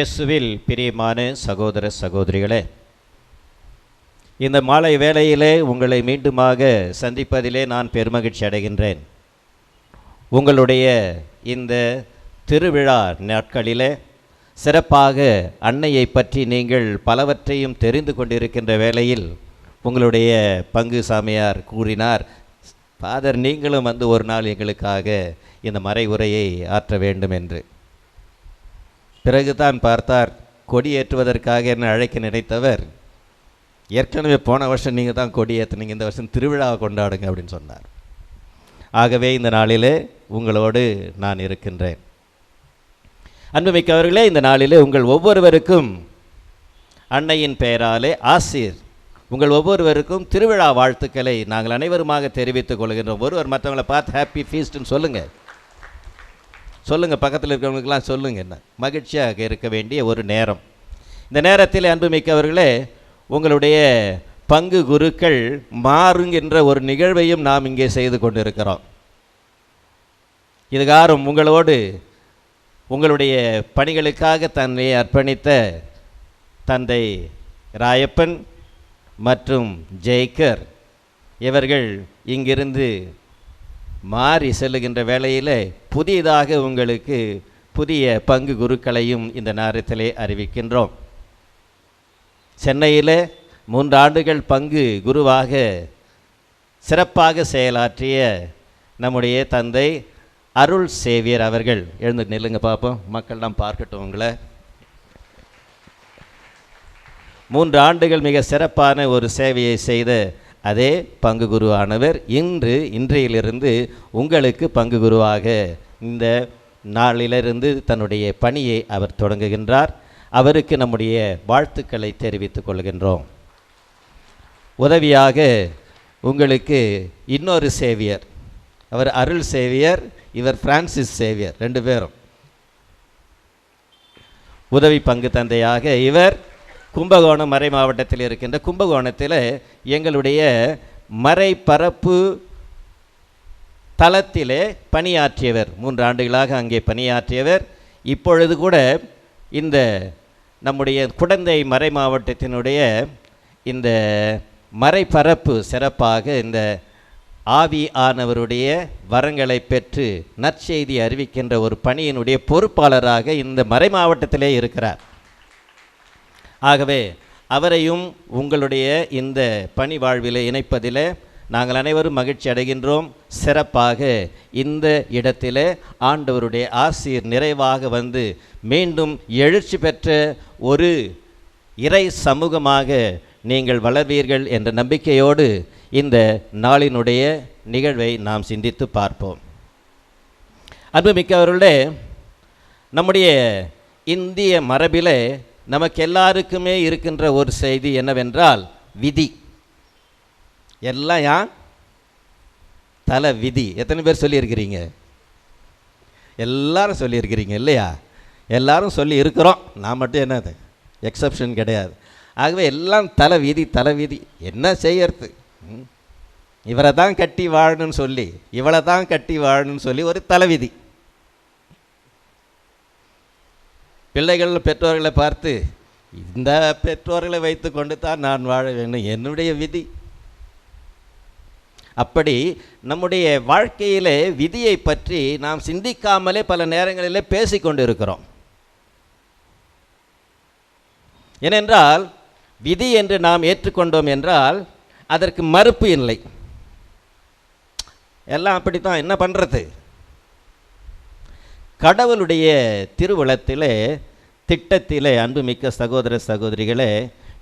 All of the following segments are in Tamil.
இயேசுவில் பிரியமான சகோதர சகோதரிகளே இந்த மாலை வேளையிலே உங்களை மீண்டுமாக சந்திப்பதிலே நான் பெருமகிழ்ச்சி அடைகின்றேன். உங்களுடைய இந்த திருவிழா நாட்களிலே சிறப்பாக அன்னையை பற்றி நீங்கள் பலவற்றையும் தெரிந்து கொண்டிருக்கின்ற வேளையில் உங்களுடைய பங்கு சாமியார் கூறினார் ஃபாதர் நீங்களும் வந்து ஒரு நாள் எங்களுக்காக இந்த மறை உரையை ஆற்ற வேண்டும் என்று. பிறகுதான் பார்த்தார் கொடியேற்றுவதற்காக என்ன என்னை அழைக்க நினைத்தவர் ஏற்கனவே போன வருஷம் நீங்கள் தான் கொடியேற்றினீங்க இந்த வருஷம் திருவிழாவை கொண்டாடுங்க அப்படின்னு சொன்னார். ஆகவே இந்த நாளிலே உங்களோடு நான் இருக்கின்றேன். அன்புமிக்கவர்களே இந்த நாளிலே உங்கள் ஒவ்வொருவருக்கும் அன்னையின் பெயராலே ஆசிர். உங்கள் ஒவ்வொருவருக்கும் திருவிழா வாழ்த்துக்களை நாங்கள் அனைவருமாக தெரிவித்துக் கொள்கின்றோம். ஒருவர் மற்றவங்களை பார்த்து ஹாப்பி ஃபீஸ்ட்னு சொல்லுங்கள் சொல்லுங்கள் பக்கத்தில் இருக்கிறவங்களுக்கெல்லாம் சொல்லுங்கள் என்ன. மகிழ்ச்சியாக இருக்க வேண்டிய ஒரு நேரம். இந்த நேரத்தில் அன்புமிக்கவர்களே உங்களுடைய பங்கு குருக்கள் மாறுங்கின்ற ஒரு நிகழ்வையும் நாம் இங்கே செய்து கொண்டிருக்கிறோம். இதுகாரும் உங்களோடு உங்களுடைய பணிகளுக்காக தன்னை அர்ப்பணித்த தந்தை ராயப்பன் மற்றும் ஜெய்கர் இவர்கள் இங்கிருந்து மாறி செல்லுகின்ற வேளையில் புதியதாக உங்களுக்கு புதிய பங்கு குருக்களையும் இந்த நேரத்திலே அறிவிக்கின்றோம். சென்னையில் மூன்று ஆண்டுகள் பங்கு குருவாக சிறப்பாக செயலாற்றிய நம்முடைய தந்தை அருள் சேவியர் அவர்கள். எழுந்து நில்லுங்க பார்ப்போம் மக்கள்லாம் பார்க்கட்டும் உங்களை. மூன்று ஆண்டுகள் மிக சிறப்பான ஒரு சேவையை செய்த அதே பங்கு குருவானவர் இன்று இன்றையிலிருந்து உங்களுக்கு பங்கு குருவாக. இந்த நாளிலிருந்து தன்னுடைய பணியை அவர் தொடங்குகின்றார். அவருக்கு நம்முடைய வாழ்த்துக்களை தெரிவித்துக் கொள்கின்றோம். உதவியாக உங்களுக்கு இன்னொரு சேவியர். அவர் அருள் சேவியர் இவர் பிரான்சிஸ் சேவியர் ரெண்டு பேரும். உதவி பங்கு தந்தையாக இவர் கும்பகோணம் மறை மாவட்டத்தில் இருக்கின்ற கும்பகோணத்தில் எங்களுடைய மறைப்பரப்பு தளத்திலே பணியாற்றியவர். மூன்று ஆண்டுகளாக அங்கே பணியாற்றியவர். இப்பொழுது கூட இந்த நம்முடைய குடந்தை மறை மாவட்டத்தினுடைய இந்த மறைப்பரப்பு சிறப்பாக இந்த ஆவி ஆனவருடைய வரங்களை பெற்று நற்செய்தி அறிவிக்கின்ற ஒரு பணியினுடைய பொறுப்பாளராக இந்த மறை மாவட்டத்திலே இருக்கிறார். ஆகவே அவரையும் உங்களுடைய இந்த பணி வாழ்வில் இணைப்பதில் நாங்கள் அனைவரும் மகிழ்ச்சி அடைகின்றோம். சிறப்பாக இந்த இடத்தில் ஆண்டவருடைய ஆசிர் நிறைவாக வந்து மீண்டும் எழுச்சி பெற்ற ஒரு இறை சமூகமாக நீங்கள் வளர்வீர்கள் என்ற நம்பிக்கையோடு இந்த நாளினுடைய நிகழ்வை நாம் சிந்தித்து பார்ப்போம். அன்புமிக்கவர்களே நம்முடைய இந்திய மரபிலே நமக்கு எல்லாருக்குமே இருக்கின்ற ஒரு செய்தி என்னவென்றால் விதி. எல்லாம் ஏன் தலை விதி. எத்தனை பேர் சொல்லியிருக்கிறீங்க? எல்லாரும் சொல்லியிருக்கிறீங்க இல்லையா? எல்லாரும் சொல்லி இருக்கிறோம். நான் மட்டும் என்னது எக்ஸப்ஷன் கிடையாது. ஆகவே எல்லாம் தலை விதி தலை விதி. என்ன செய்யறது? ம்? இவரை தான் கட்டி வாழணும்னு சொல்லி இவளை தான் கட்டி வாழணும்னு சொல்லி ஒரு தலைவிதி பிள்ளைகள் பெற்றோர்களை பார்த்து இந்த பெற்றோர்களை வைத்து கொண்டு தான் நான் வாழ வேண்டும். என்னுடைய விதி. அப்படி நம்முடைய வாழ்க்கையிலே விதியை பற்றி நாம் சிந்திக்காமலே பல நேரங்களிலே பேசிக்கொண்டு இருக்கிறோம் ஏனென்றால் விதி என்று நாம் ஏற்றுக்கொண்டோம் என்றால் அதற்கு மறுப்பு இல்லை. எல்லாம் அப்படித்தான். என்ன பண்ணுறது கடவுளுடைய திருவுளத்திலே திட்டத்திலே அன்புமிக்க சகோதர சகோதரிகளே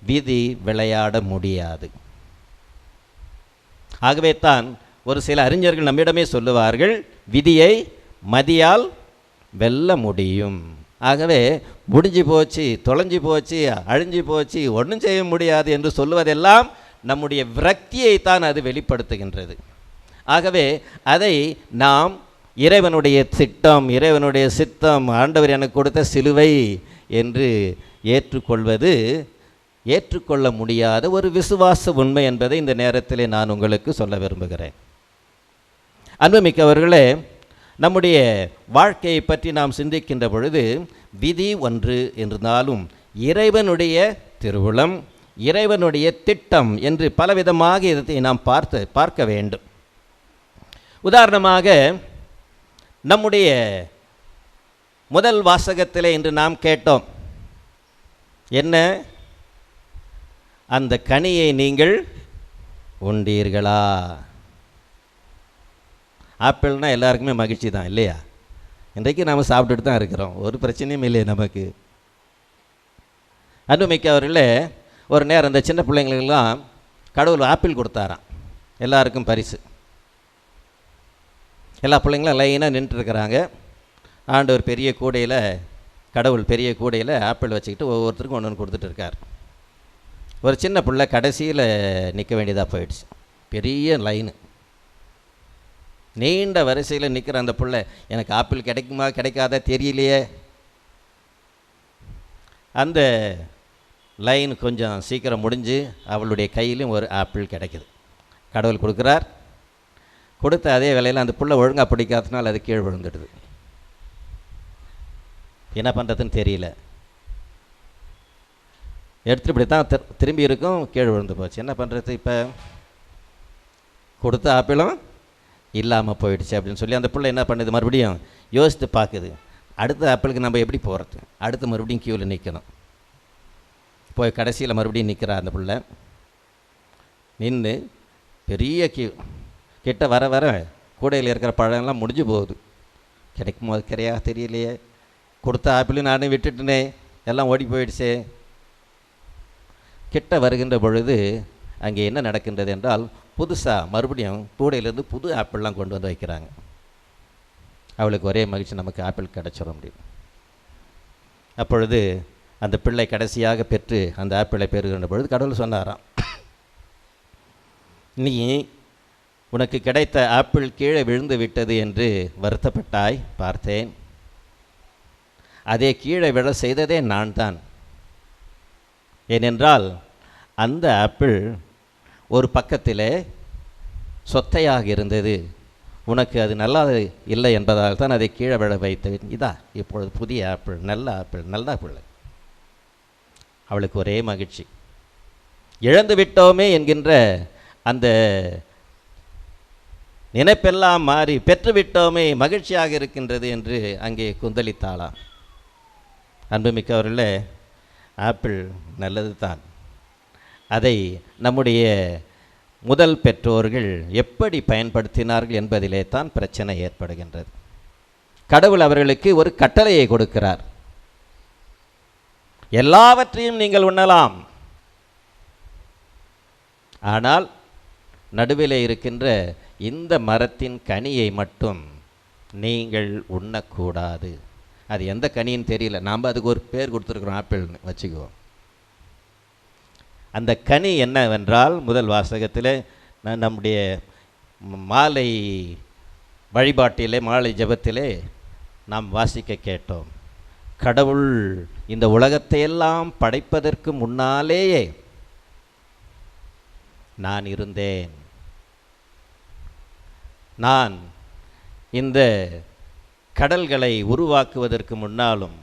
விதி விளையாட முடியாது. ஆகவே தான் ஒரு சில அறிஞர்கள் நம்மிடமே சொல்லுவார்கள் விதியை மதியால் வெல்ல முடியும். ஆகவே முடிஞ்சு போச்சு தொலைஞ்சு போச்சு அழிஞ்சு போச்சு ஒன்றும் செய்ய முடியாது என்று சொல்லுவதெல்லாம் நம்முடைய விரக்தியை தான் அது வெளிப்படுத்துகின்றது. ஆகவே அதை நாம் இறைவனுடைய திட்டம் இறைவனுடைய சித்தம் ஆண்டவர் எனக்கு கொடுத்த சிலுவை என்று ஏற்றுக்கொள்வது ஏற்றுக்கொள்ள முடியாத ஒரு விசுவாச உண்மை என்பதை இந்த நேரத்தில் நான் உங்களுக்கு சொல்ல விரும்புகிறேன். அன்புமிக்கவர்களே நம்முடைய வாழ்க்கையை பற்றி நாம் சிந்திக்கின்ற பொழுது விதி ஒன்று இருந்தாலும் இறைவனுடைய திருவுளம் இறைவனுடைய திட்டம் என்று பலவிதமாக இதை நாம் பார்த்து பார்க்க வேண்டும். உதாரணமாக நம்முடைய முதல் வாசகத்தில் இன்று நாம் கேட்டோம். என்ன? அந்த கனியை நீங்கள் உண்டீர்களா? ஆப்பிள்னால் எல்லாருக்குமே மகிழ்ச்சி தான் இல்லையா? இன்றைக்கு நாம் சாப்பிட்டுட்டு தான் இருக்கிறோம். ஒரு பிரச்சனையும் இல்லை நமக்கு. அன்புமிக்கவர்களே ஒரு நேரம் இந்த சின்ன பிள்ளைங்களுக்கெல்லாம் கடவுள் ஆப்பிள் கொடுத்தாராம். எல்லாருக்கும் பரிசு. எல்லா பிள்ளைங்களும் லைனாக நின்றுட்டுருக்குறாங்க ஆண்டவர் பெரிய கூடையில் கடவுள் பெரிய கூடையில் ஆப்பிள் வச்சுக்கிட்டு ஒவ்வொருத்தருக்கும் ஒன்று ஒன்று கொடுத்துட்டு இருக்கார். ஒரு சின்ன பிள்ளை கடைசியில் நிற்க வேண்டியதாக போயிடுச்சு. பெரிய லைனு நீண்ட வரிசையில் நிற்கிற அந்த பிள்ளை எனக்கு ஆப்பிள் கிடைக்குமா கிடைக்காத தெரியலையே. அந்த லைன் கொஞ்சம் சீக்கிரம் முடிஞ்சு அவளுடைய கையிலும் ஒரு ஆப்பிள் கிடைக்குது. கடவுள் கொடுக்குறார். கொடுத்த அதே வேலையில் அந்த புள்ள ஒழுங்காக பிடிக்காதனால அது கீழே விழுந்துடுது. என்ன பண்ணுறதுன்னு தெரியல. எடுத்துட்டு இப்படி தான் திரு- திரும்பி இருக்கும் கீழே விழுந்து போச்சு. என்ன பண்ணுறது இப்போ? கொடுத்த ஆப்பிளும் இல்லாமல் போயிடுச்சு அப்படின்னு சொல்லி அந்த பிள்ளை என்ன பண்ணுது? மறுபடியும் யோசித்து பார்க்குது. அடுத்த ஆப்பிளுக்கு நம்ம எப்படி போகிறது அடுத்து மறுபடியும் க்யூவில் நிற்கணும் போய் கடைசியில் மறுபடியும் நிற்கிறா அந்த பிள்ளை. நின்று பெரிய கியூ கிட்ட வர வர கூடையில் இருக்கிற பழம்லாம் முடிஞ்சு போகுது. கிடைக்குமோ அது கிடையா தெரியலையே. கொடுத்த ஆப்பிளும் நானும் விட்டுட்டேனே. எல்லாம் ஓடி போயிடுச்சே. கிட்ட வருகின்ற பொழுது அங்கே என்ன நடக்கின்றது என்றால் புதுசாக மறுபடியும் கூடையிலேருந்து புது ஆப்பிள்லாம் கொண்டு வந்து வைக்கிறாங்க. அவளுக்கு ஒரே மகிழ்ச்சி நமக்கு ஆப்பிள் கிடச்சிரும் அப்படின்னு. அப்பொழுது அந்த பிள்ளை கடைசியாக பெற்று அந்த ஆப்பிளை பெறுகின்ற பொழுது கடவுள் சொன்னாராம் நீ உனக்கு கிடைத்த ஆப்பிள் கீழே விழுந்து விட்டது என்று வருத்தப்பட்டாய் பார்த்தேன். அதே கீழே விழ செய்ததே நான் தான் ஏனென்றால் அந்த ஆப்பிள் ஒரு பக்கத்திலே சொத்தையாக இருந்தது. உனக்கு அது நல்லா இல்லை என்பதால் தான் அதை கீழே விழ வைத்தேன். இதா இப்பொழுது புதிய ஆப்பிள் நல்ல ஆப்பிள் நல்ல பிள்ளை. அவளுக்கு ஒரே மகிழ்ச்சி. இழந்து விட்டோமே என்கின்ற அந்த நினைப்பெல்லாம் மாறி பெற்றுவிட்டோமே மகிழ்ச்சியாக இருக்கின்றது என்று அங்கே குந்தளித்தாளாம். அன்புமிக்கவர்களே ஆப்பிள் நல்லது தான் அதை நம்முடைய முதல் பெற்றோர்கள் எப்படி பயன்படுத்தினார்கள் என்பதிலே தான் பிரச்சனை ஏற்படுகின்றது. கடவுள் அவர்களுக்கு ஒரு கட்டளையை கொடுக்கிறார். எல்லாவற்றையும் நீங்கள் உண்ணலாம். ஆனால் நடுவில் இருக்கின்ற இந்த மரத்தின் கனியை மட்டும் நீங்கள் உண்ணக்கூடாது. அது எந்த கனின்னு தெரியல. நாம் அதுக்கு ஒரு பேர் கொடுத்துருக்குறோம் ஆப்பிள்னு வச்சுக்குவோம் அந்த கனி என்னவென்றால் முதல் வாசகத்தில் நம்முடைய மாலை வழிபாட்டிலே மாலை ஜெபத்திலே நாம் வாசிக்க கேட்டோம். கடவுள் இந்த உலகத்தையெல்லாம் படைப்பதற்கு முன்னாலேயே நான் இருந்தேன். நான் இந்த கடல்களை உருவாக்குவதற்கு முன்னாலும்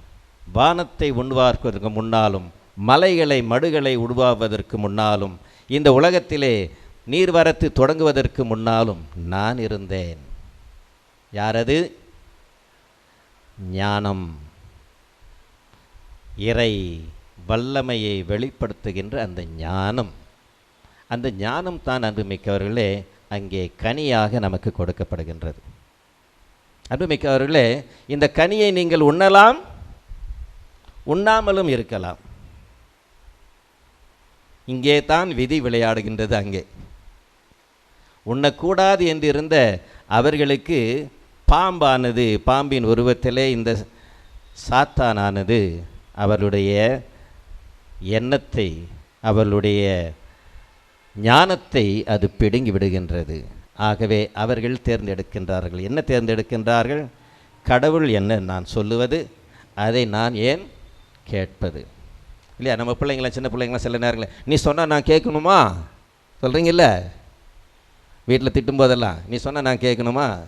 வானத்தை உண்வாக்குவதற்கு முன்னாலும் மலைகளை மடுகளை உருவாக்குவதற்கு முன்னாலும் இந்த உலகத்திலே நீர்வரத்து தொடங்குவதற்கு முன்னாலும் நான் இருந்தேன். யாரது? ஞானம். இறை வல்லமையை வெளிப்படுத்துகின்ற அந்த ஞானம். அந்த ஞானம் தான் அன்புமிக்கவர்களே அங்கே கனியாக நமக்கு கொடுக்கப்படுகின்றது. அன்புமிக்கவர்களே இந்த கனியை நீங்கள் உண்ணலாம் உண்ணாமலும் இருக்கலாம். இங்கே தான் விதி விளையாடுகின்றது அங்கே. உண்ணக்கூடாது என்று இருந்த அவர்களுக்கு பாம்பானது பாம்பின் உருவத்திலே இந்த சாத்தானானது அவருடைய எண்ணத்தை அவர்களுடைய ஞானத்தை அது பிடுங்கி விடுகின்றது. ஆகவே அவர்கள் தேர்ந்தெடுக்கின்றார்கள். என்ன தேர்ந்தெடுக்கின்றார்கள்? கடவுள் என்ன நான் சொல்லுவது அதை நான் ஏன் கேட்பது? இல்லையா? நம்ம பிள்ளைங்களாம் சின்ன பிள்ளைங்களாம் சில நேரங்களில் நீ சொன்னால் நான் கேட்கணுமா? சொல்கிறீங்கல்ல வீட்டில் திட்டும்போதெல்லாம் நீ சொன்னால் நான் கேட்கணுமா?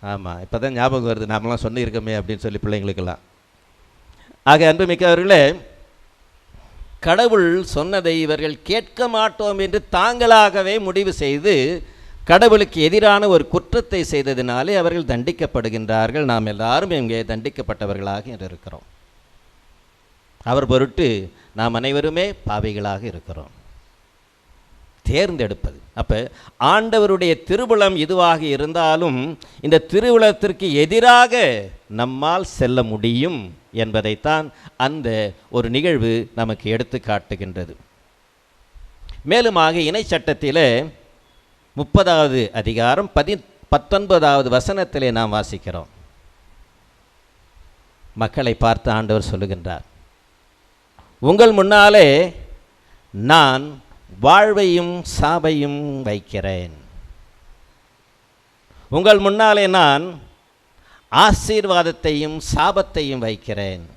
ஆமாம் இப்போ தான் ஞாபகம் வருது. நாமெல்லாம் சொல்லியிருக்கோமே அப்படின்னு சொல்லி பிள்ளைங்களுக்கெல்லாம். ஆக அன்புமிக்கவர்களே கடவுள் சொன்னதை இவர்கள் கேட்க மாட்டோம் என்று தாங்களாகவே முடிவு செய்து கடவுளுக்கு எதிரான ஒரு குற்றத்தை செய்ததினாலே அவர்கள் தண்டிக்கப்படுகின்றார்கள். நாம் எல்லாரும் இங்கே தண்டிக்கப்பட்டவர்களாக இருக்கிறோம். அவர் பொருட்டு நாம் அனைவருமே பாவைகளாக இருக்கிறோம். தேர்ந்தெடுப்பது. அப்போ ஆண்டவருடைய திருவுளம் இதுவாக இருந்தாலும் இந்த திருவுளத்திற்கு எதிராக நம்மால் செல்ல முடியும் என்பதைத்தான் அந்த ஒரு நிகழ்வு நமக்கு எடுத்து காட்டுகின்றது மேலுமாக இணை சட்டத்திலே முப்பதாவது அதிகாரம் பதி பத்தொன்பதாவது வசனத்திலே நாம் வாசிக்கிறோம். மக்களை பார்த்து ஆண்டவர் சொல்லுகின்றார். உங்கள் முன்னாலே நான் வாழ்வையும் சாபையும் வைக்கிறேன். உங்கள் முன்னாலே நான் ஆசீர்வாதத்தையும் சாபத்தையும் வைக்கிறேன்.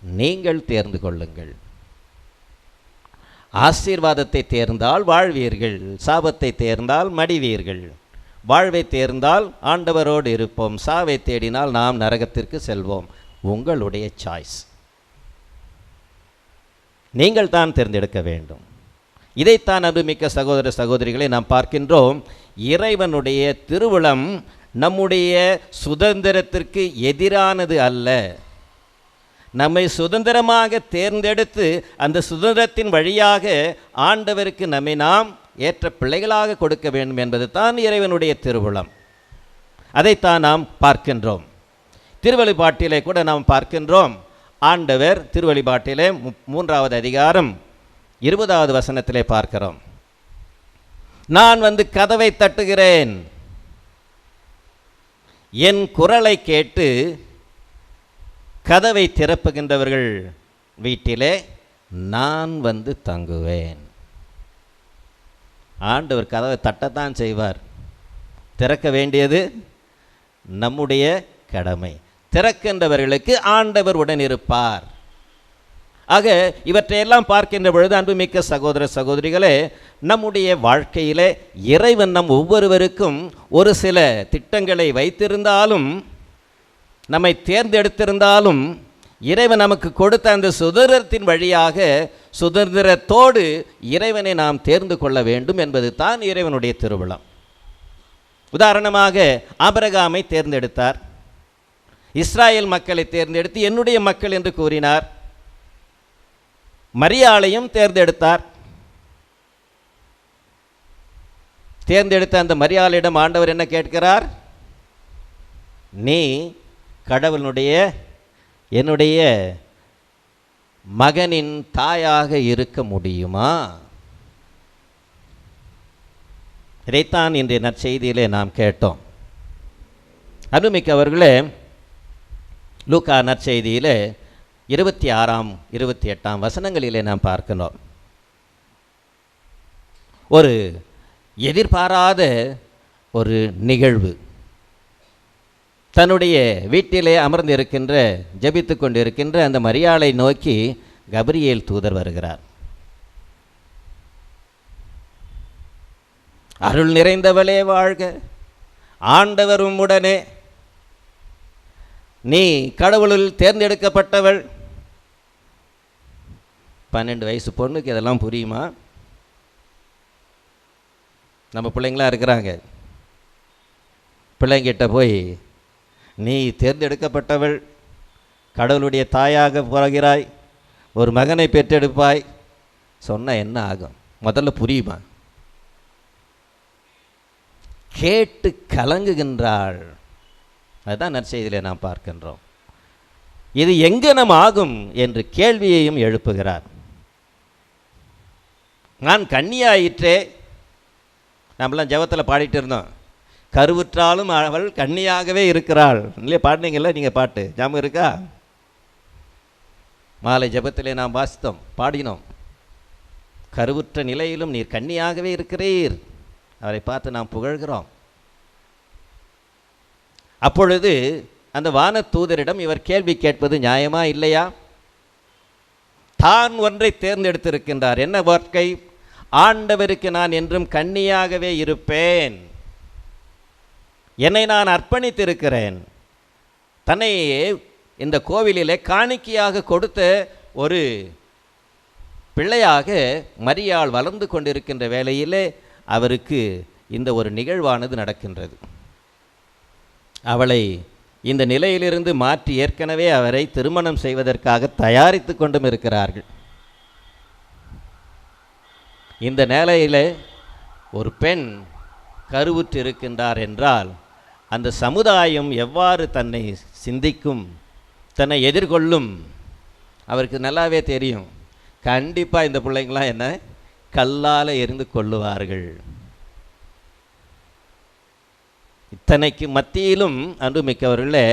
நீங்கள் தேர்ந்து கொள்ளுங்கள். ஆசீர்வாதத்தை தேர்ந்தால் வாழ்வீர்கள் சாபத்தை தேர்ந்தால் மடிவீர்கள். வாழ்வை தேர்ந்தால் ஆண்டவரோடு இருப்போம் சாவை தேடினால் நாம் நரகத்திற்கு செல்வோம். உங்களுடைய சாய்ஸ் நீங்கள் தான் தேர்ந்தெடுக்க வேண்டும். இதைத்தான் அன்புமிக்க சகோதர சகோதரிகளை நாம் பார்க்கின்றோம். இறைவனுடைய திருவுளம் நம்முடைய சுதந்திரத்திற்கு எதிரானது அல்ல. நம்மை சுதந்திரமாக தேர்ந்தெடுத்து அந்த சுதந்திரத்தின் வழியாக ஆண்டவருக்கு நம்மை நாம் ஏற்ற பிள்ளைகளாக கொடுக்க வேண்டும் என்பது தான் இறைவனுடைய திருவுளம். அதைத்தான் நாம் பார்க்கின்றோம். திருவழிபாட்டிலே கூட நாம் பார்க்கின்றோம். ஆண்டவர் திருவழிபாட்டிலே மு- மூன்றாவது அதிகாரம் இருபதாவது வசனத்திலே பார்க்கிறோம். நான் வந்து கதவை தட்டுகிறேன். என் குரலை கேட்டு கதவை திறப்புகின்றவர்கள் வீட்டிலே நான் வந்து தங்குவேன். ஆண்டவர் கதவை தட்டத்தான் செய்வார். திறக்க வேண்டியது நம்முடைய கடமை. திறக்கின்றவர்களுக்கு ஆண்டவர் உடன் இருப்பார் ஆக இவற்றையெல்லாம் பார்க்கின்ற பொழுது அன்புமிக்க சகோதர சகோதரிகளே நம்முடைய வாழ்க்கையிலே இறைவன் நம் ஒவ்வொருவருக்கும் ஒரு சில திட்டங்களை வைத்திருந்தாலும் நம்மை தேர்ந்தெடுத்திருந்தாலும் இறைவன் நமக்கு கொடுத்த அந்த சுதந்திரத்தின் வழியாக சுதந்திரத்தோடு இறைவனை நாம் தேர்ந்து கொள்ள வேண்டும் என்பது தான் இறைவனுடைய திருவிழம் உதாரணமாக ஆபரகாமை தேர்ந்தெடுத்தார். இஸ்ராயேல் மக்களை தேர்ந்தெடுத்து என்னுடைய மக்கள் என்று கூறினார். மரியாளையும் தேர்ந்தெடுத்தார். தேர்ந்தெடுத்த அந்த மரியாளிடம் ஆண்டவர் என்ன கேட்கிறார்? நீ கடவுளுடைய என்னுடைய மகனின் தாயாக இருக்க முடியுமா? இதைத்தான் இன்றைய நற்செய்தியிலே நாம் கேட்டோம். அருமிக்கவர்களே லூக்கா நற்செய்தியிலே இருபத்தி ஆறாம் இருபத்தி எட்டாம் வசனங்களிலே நாம் பார்க்கணும் ஒரு எதிர்பாராத ஒரு நிகழ்வு. தன்னுடைய வீட்டிலே அமர்ந்திருக்கின்ற ஜெபித்து கொண்டிருக்கின்ற அந்த மரியாளை நோக்கி கபிரியேல் தூதர் வருகிறார். அருள் நிறைந்தவளே வாழ்க ஆண்டவர் உம்முடனே. நீ கடவுளில் தேர்ந்தெடுக்கப்பட்டவள். பன்னெண்டு வயசு பொண்ணுக்கு இதெல்லாம் புரியுமா? நம்ம பிள்ளைங்களா இருக்கிறாங்க. பிள்ளைங்கிட்ட போய் நீ தேர்ந்தெடுக்கப்பட்டவள் கடவுளுடைய தாயாக பிறகிறாய் ஒரு மகனை பெற்றெடுப்பாய். சொன்னால் என்ன ஆகும்? முதல்ல புரியுமா? கேட்டு கலங்குகின்றாள். அதுதான் நற்செய்தியில் நாம் பார்க்கின்றோம். இது எங்கனம் ஆகும் என்று கேள்வியையும் எழுப்புகிறார். நான் கன்னியாயிற்றே நம்மளாம் ஜெபத்தில் பாடிட்டு இருந்தோம். கருவுற்றாலும் அவள் கன்னியாகவே இருக்கிறாள். இல்லையா? பாடினீங்கல்ல நீங்கள் பாட்டு. ஞாபகம் இருக்கா? மாலை ஜபத்திலே நாம் வாசித்தோம் பாடினோம். கருவுற்ற நிலையிலும் நீர் கன்னியாகவே இருக்கிறீர். அவரை பார்த்து நாம் புகழ்கிறோம். அப்பொழுது அந்த வான தூதரிடம் இவர் கேள்வி கேட்பது நியாயமா இல்லையா? தான் ஒன்றை தேர்ந்தெடுத்திருக்கின்றார். என்ன வாழ்க்கை ஆண்டவருக்கு நான் என்றும் கன்னியாகவே இருப்பேன். என்னை நான் அர்ப்பணித்திருக்கிறேன். தன்னை இந்த கோவிலிலே காணிக்கையாக கொடுத்த ஒரு பிள்ளையாக மரியாள் வளர்ந்து கொண்டிருக்கின்ற வேளையிலே அவருக்கு இந்த ஒரு நிகழ்வானது நடக்கின்றது. அவளை இந்த நிலையிலிருந்து மாற்றி ஏற்கனவே அவரை திருமணம் செய்வதற்காக தயாரித்து கொண்டும் இருக்கிறார்கள். இந்த நிலையில் ஒரு பெண் கருவுற்றிருக்கின்றார் என்றால் அந்த சமுதாயம் எவ்வாறு தன்னை சிந்திக்கும் தன்னை எதிர்கொள்ளும் அவருக்கு நல்லாவே தெரியும். கண்டிப்பாக இந்த பிள்ளைங்களாம் என்ன கல்லால் எரிந்து கொள்ளுவார்கள். இத்தனைக்கு மத்தியிலும் அன்புமிக்கவர்களே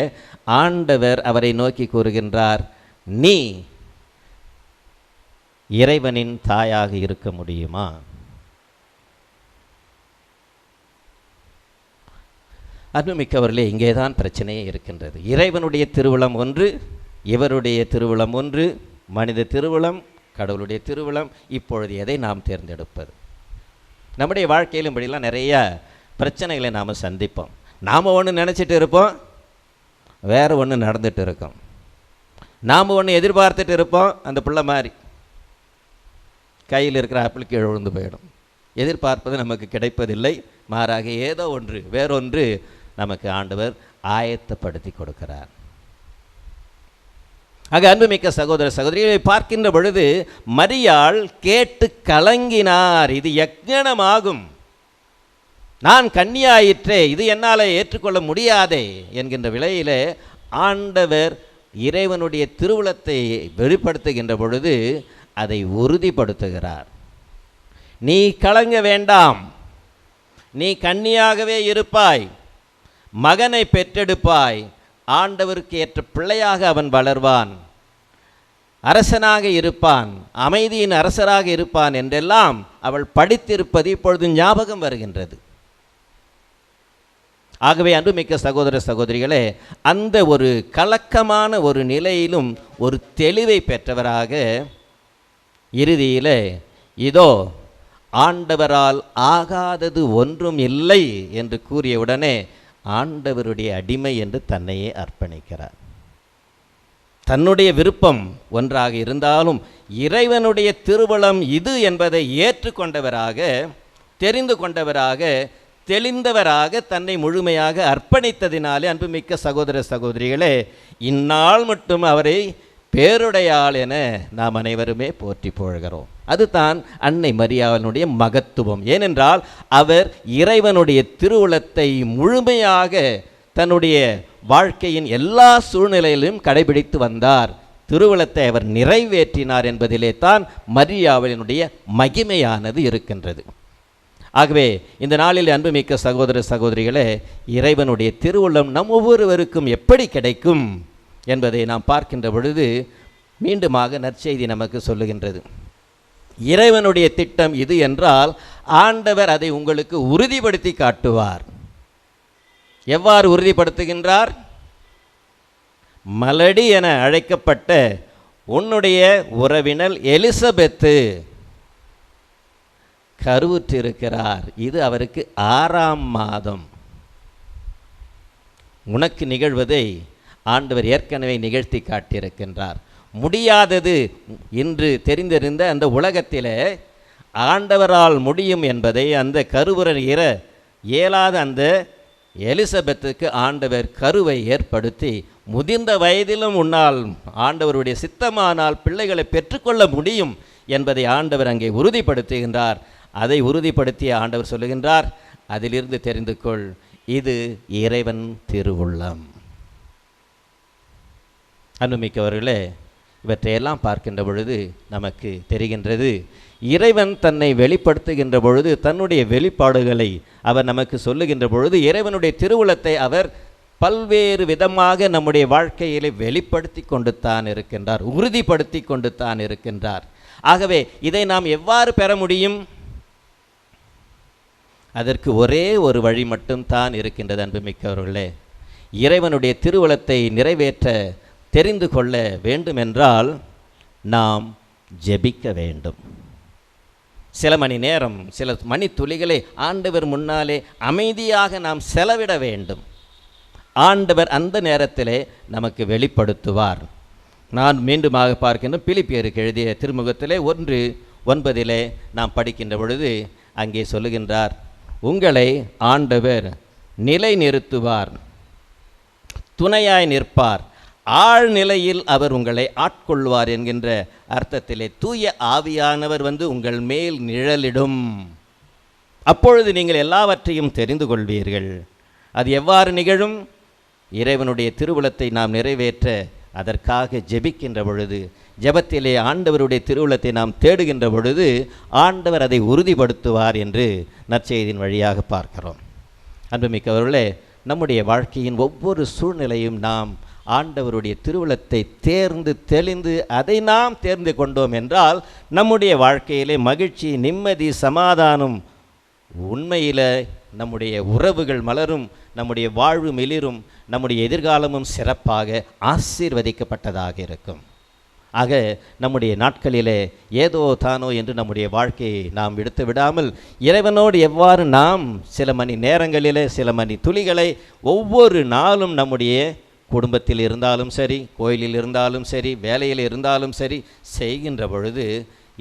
ஆண்டவர் அவரை நோக்கி கூறுகின்றார் நீ இறைவனின் தாயாக இருக்க முடியுமா? அன்புமிக்கவர்களே இங்கே தான் பிரச்சனையே இருக்கின்றது. இறைவனுடைய திருவிழம் ஒன்று இவருடைய திருவிழம் ஒன்று மனித திருவிழம் கடவுளுடைய திருவிழம் இப்பொழுது எதை நாம் தேர்ந்தெடுப்பது? நம்முடைய வாழ்க்கையிலும் இப்படிலாம் நிறைய பிரச்சனைகளை நாம் சந்திப்போம். நாம் ஒன்று நினச்சிட்டு இருப்போம் வேறு ஒன்று நடந்துட்டு இருக்கோம். நாம் ஒன்று எதிர்பார்த்துட்டு இருப்போம் அந்த பிள்ளை மாதிரி கையில் இருக்கிற ஆப்பிள் கீழே விழுந்து போயிடும். எதிர்பார்ப்பது நமக்கு கிடைப்பதில்லை மாறாக ஏதோ ஒன்று வேறொன்று நமக்கு ஆண்டவர் ஆயத்தப்படுத்தி கொடுக்கிறார். ஆக அன்புமிக்க சகோதர சகோதரிகளை பார்க்கின்ற பொழுது மரியாள் கேட்டு கலங்கினார். இது யக்ஞனமாகும். நான் கன்னியாயிற்றே இது என்னால் ஏற்றுக்கொள்ள முடியாதே என்கின்ற விலையிலே ஆண்டவர் இறைவனுடைய திருவுளத்தை வெளிப்படுத்துகின்ற பொழுது அதை உறுதிப்படுத்துகிறார். நீ கலங்க வேண்டாம். நீ கன்னியாகவே இருப்பாய். மகனை பெற்றெடுப்பாய். ஆண்டவருக்கு ஏற்ற பிள்ளையாக அவன் வளர்வான். அரசனாக இருப்பான். அமைதியின் அரசராக இருப்பான் என்றெல்லாம் அவள் படித்திருப்பது இப்பொழுது ஞாபகம் வருகின்றது. ஆகவே அன்புமிக்க சகோதர சகோதரிகளே அந்த ஒரு கலக்கமான ஒரு நிலையிலும் ஒரு தெளிவை பெற்றவராக இறுதியிலே இதோ ஆண்டவரால் ஆகாதது ஒன்றும் இல்லை என்று கூறியவுடனே ஆண்டவருடைய அடிமை என்று தன்னையே அர்ப்பணிக்கிறார். தன்னுடைய விருப்பம் ஒன்றாக இருந்தாலும் இறைவனுடைய திருவளம் இது என்பதை ஏற்றுக்கொண்டவராக தெரிந்து கொண்டவராக தெளிந்தவராக தன்னை முழுமையாக அர்ப்பணித்ததினாலே அன்புமிக்க சகோதர சகோதரிகளே இந்நாள் மட்டும் அவரை பேருடையாள் என நாம் அனைவருமே போற்றி புகழ்கிறோம். அதுதான் அன்னை மரியாவனுடைய மகத்துவம். ஏனென்றால் அவர் இறைவனுடைய திருவுளத்தை முழுமையாக தன்னுடைய வாழ்க்கையின் எல்லா சூழ்நிலையிலும் கடைபிடித்து வந்தார். திருவுளத்தை அவர் நிறைவேற்றினார் என்பதிலே தான் மரியாவலினுடைய மகிமையானது இருக்கின்றது. ஆகவே இந்த நாளில் அன்புமிக்க சகோதர சகோதரிகளே இறைவனுடைய திருவுள்ளம் நம் ஒவ்வொருவருக்கும் எப்படி கிடைக்கும் என்பதை நாம் பார்க்கின்ற பொழுது மீண்டுமாக நற்செய்தி நமக்கு சொல்லுகின்றது. இறைவனுடைய திட்டம் இது என்றால் ஆண்டவர் அதை உங்களுக்கு உறுதிப்படுத்தி காட்டுவார். எவ்வாறு உறுதிப்படுத்துகின்றார்? மலடி என அழைக்கப்பட்ட உன்னுடைய உறவினல் எலிசபெத்து கருவுற்றிருக்கிறார். இது அவருக்கு ஆறாம் மாதம். உனக்கு நிகழ்வதை ஆண்டவர் ஏற்கனவே நிகழ்த்தி காட்டியிருக்கின்றார். முடியாதது என்று தெரிந்திருந்த அந்த உலகத்தில் ஆண்டவரால் முடியும் என்பதை அந்த கருவுரன் இற இயலாத அந்த எலிசபெத்துக்கு ஆண்டவர் கருவை ஏற்படுத்தி முதிர்ந்த வயதிலும் உன்னால் ஆண்டவருடைய சித்தமானால் பிள்ளைகளை பெற்றுக்கொள்ள முடியும் என்பதை ஆண்டவர் அங்கே உறுதிப்படுத்துகின்றார். அதை உறுதிப்படுத்திய ஆண்டவர் சொல்லுகின்றார் அதிலிருந்து தெரிந்து கொள் இது இறைவன் திருவுள்ளம். அன்புமிக்கவர்களே இவற்றையெல்லாம் பார்க்கின்ற பொழுது நமக்கு தெரிகின்றது. இறைவன் தன்னை வெளிப்படுத்துகின்ற பொழுது தன்னுடைய வெளிப்பாடுகளை அவர் நமக்கு சொல்லுகின்ற பொழுது இறைவனுடைய திருவுளத்தை அவர் பல்வேறு விதமாக நம்முடைய வாழ்க்கையிலே வெளிப்படுத்தி கொண்டு தான் இருக்கின்றார் உறுதிப்படுத்தி கொண்டு தான் இருக்கின்றார். ஆகவே இதை நாம் எவ்வாறு பெற முடியும்? அதற்கு ஒரே ஒரு வழி மட்டும்தான் இருக்கின்றது அன்புமிக்கவர்களே. இறைவனுடைய திருவுளத்தை நிறைவேற்ற தெரிந்து கொள்ள வேண்டுமென்றால் நாம் ஜெபிக்க வேண்டும். சில மணி நேரம் சில மணி துளிகளை ஆண்டவர் முன்னாலே அமைதியாக நாம் செலவிட வேண்டும். ஆண்டவர் அந்த நேரத்திலே நமக்கு வெளிப்படுத்துவார். நான் மீண்டுமாக பார்க்கின்ற பிலிப்பியருக்கு எழுதிய திருமுகத்திலே ஒன்று ஒன்பதிலே நாம் படிக்கின்ற பொழுது அங்கே சொல்லுகின்றார் உங்களை ஆண்டவர் நிலை நிறுத்துவார் துணையாய் நிற்பார் ஆழ்நிலையில் அவர் உங்களை ஆட்கொள்வார் என்கின்ற அர்த்தத்திலே தூய ஆவியானவர் வந்து உங்கள் மேல் நிழலிடும். அப்பொழுது நீங்கள் எல்லாவற்றையும் தெரிந்து கொள்வீர்கள். அது எவ்வாறு நிகழும்? இறைவனுடைய திருவுளத்தை நாம் நிறைவேற்ற அதற்காக ஜெபிக்கின்ற பொழுது ஜெபத்திலே ஆண்டவருடைய திருவுளத்தை நாம் தேடுகின்ற பொழுது ஆண்டவர் அதை உறுதிப்படுத்துவார் என்று நற்செய்தியின் வழியாக பார்க்கிறோம். அன்புமிக்கவர்களே நம்முடைய வாழ்க்கையின் ஒவ்வொரு சூழ்நிலையும் நாம் ஆண்டவருடைய திருவுளத்தை தேர்ந்து தெளிந்து அதை நாம் தேர்ந்து கொண்டோம் என்றால் நம்முடைய வாழ்க்கையிலே மகிழ்ச்சி நிம்மதி சமாதானம் உண்மையில் நம்முடைய உறவுகள் மலரும் நம்முடைய வாழ்வு மிளிரும் நம்முடைய எதிர்காலமும் சிறப்பாக ஆசீர்வதிக்கப்பட்டதாக இருக்கும். ஆக நம்முடைய நாட்களிலே ஏதோ தானோ என்று நம்முடைய வாழ்க்கையை நாம் எடுத்து விடாமல் இறைவனோடு எவ்வாறு நாம் சில மணி நேரங்களிலே சில மணி துளிகளை ஒவ்வொரு நாளும் நம்முடைய குடும்பத்தில் இருந்தாலும் சரி கோயிலில் இருந்தாலும் சரி வேலையில் இருந்தாலும் சரி செய்கின்ற பொழுது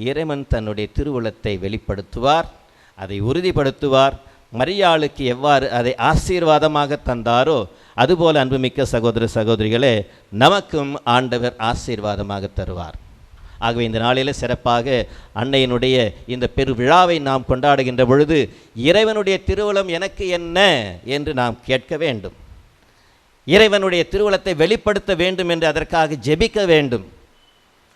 இறைவன் தன்னுடைய திருவுளத்தை வெளிப்படுத்துவார் அதை உறுதிப்படுத்துவார். மரியாளுக்கு எவ்வாறு அதை ஆசீர்வாதமாக தந்தாரோ அதுபோல் அன்புமிக்க சகோதர சகோதரிகளே நமக்கும் ஆண்டவர் ஆசீர்வாதமாக தருவார். ஆகவே இந்த நாளில் சிறப்பாக அன்னையினுடைய இந்த பெரு விழாவை நாம் கொண்டாடுகின்ற பொழுது இறைவனுடைய திருவுளம் எனக்கு என்ன என்று நாம் கேட்க வேண்டும். இறைவனுடைய திருவுளத்தை வெளிப்படுத்த வேண்டும் என்று அதற்காக ஜெபிக்க வேண்டும்.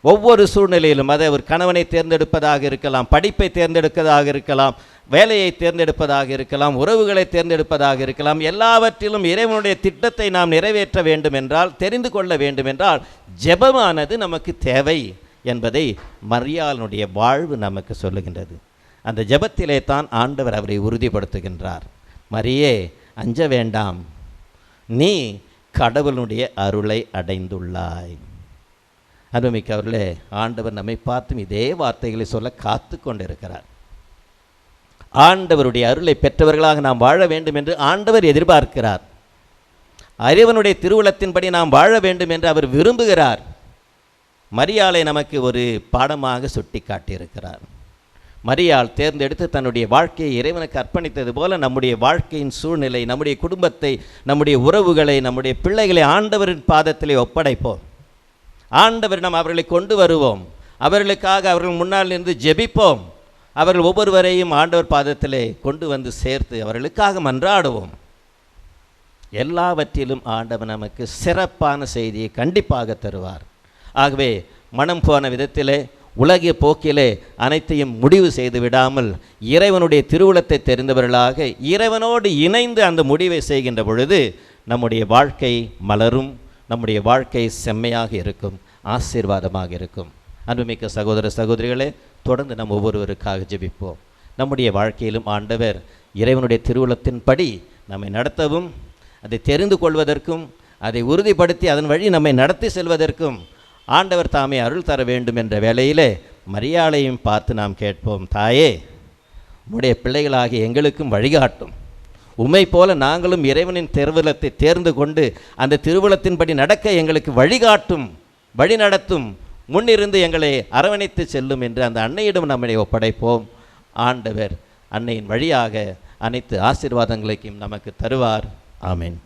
ஒவ்வொரு சூழ்நிலையிலும் அதை ஒரு கணவனை தேர்ந்தெடுப்பதாக இருக்கலாம் படிப்பை தேர்ந்தெடுப்பதாக இருக்கலாம் வேலையை தேர்ந்தெடுப்பதாக இருக்கலாம் உறவுகளை தேர்ந்தெடுப்பதாக இருக்கலாம். எல்லாவற்றிலும் இறைவனுடைய திட்டத்தை நாம் நிறைவேற்ற வேண்டும் என்றால் தெரிந்து கொள்ள வேண்டும் என்றால் ஜெபமானது நமக்கு தேவை என்பதை மரியாளனுடைய வாழ்வு நமக்கு சொல்லுகின்றது. அந்த ஜெபத்திலே தான் ஆண்டவர் அவரை உறுதிப்படுத்துகின்றார். மரியே அஞ்ச வேண்டாம். நீ கடவுளுடைய அருளை அடைந்துள்ளாய். அன்புமிக்க அவர்களே ஆண்டவர் நம்மை பார்த்தும் இதே வார்த்தைகளை சொல்ல காத்து கொண்டிருக்கிறார். ஆண்டவருடைய அருளை பெற்றவர்களாக நாம் வாழ வேண்டும் என்று ஆண்டவர் எதிர்பார்க்கிறார். அறிவனுடைய திருவுளத்தின்படி நாம் வாழ வேண்டும் என்று அவர் விரும்புகிறார். மரியாளை நமக்கு ஒரு பாடமாக சுட்டி காட்டியிருக்கிறார் மரியாள் தேர்ந்தெடுத்து தன்னுடைய வாழ்க்கையை இறைவனுக்கு அர்ப்பணித்தது போல நம்முடைய வாழ்க்கையின் சூழ்நிலை நம்முடைய குடும்பத்தை நம்முடைய உறவுகளை நம்முடைய பிள்ளைகளை ஆண்டவரின் பாதத்திலே ஒப்படைப்போம். ஆண்டவரிடம் அவர்களை கொண்டு வருவோம். அவர்களுக்காக அவர்கள் முன்னால் நின்று ஜெபிப்போம். அவர்கள் ஒவ்வொருவரையும் ஆண்டவர் பாதத்திலே கொண்டு வந்து சேர்த்து அவர்களுக்காக மன்றாடுவோம். எல்லாவற்றிலும் ஆண்டவர் நமக்கு சிறப்பான செய்தியை கண்டிப்பாக தருவார். ஆகவே மனம் போன விதத்திலே உலகிய போக்கிலே அனைத்தையும் முடிவு செய்து விடாமல் இறைவனுடைய திருவுளத்தை தெரிந்தவர்களாக இறைவனோடு இணைந்து அந்த முடிவை செய்கின்ற பொழுது நம்முடைய வாழ்க்கை மலரும் நம்முடைய வாழ்க்கை செம்மையாக இருக்கும் ஆசீர்வாதமாக இருக்கும். அன்புமிக்க சகோதர சகோதரிகளே தொடர்ந்து நம் ஒவ்வொருவருக்காக ஜெபிப்போம். நம்முடைய வாழ்க்கையிலும் ஆண்டவர் இறைவனுடைய திருவுளத்தின்படி நம்மை நடத்தவும் அதை தெரிந்து கொள்வதற்கும் அதை உறுதிப்படுத்தி அதன் வழி நம்மை நடத்தி செல்வதற்கும் ஆண்டவர் தாமே அருள் தர வேண்டும் என்ற வேளையிலே மரியாதையும் பார்த்து நாம் கேட்போம் தாயே உம்முடைய பிள்ளைகளாகிய எங்களுக்கும் வழிகாட்டும். உம்மை போல நாங்களும் இறைவனின் திருவுலத்தை தேர்ந்து கொண்டு அந்த திருவுலத்தின்படி நடக்க எங்களுக்கு வழிகாட்டும் வழி நடத்தும். முன்னிருந்து எங்களை அரவணைத்து செல்லும் என்று அந்த அன்னையிடம் நம்மை ஒப்படைப்போம். ஆண்டவர் அன்னையின் வழியாக அனைத்து ஆசீர்வாதங்களையும் நமக்கு தருவார். ஆமீன்.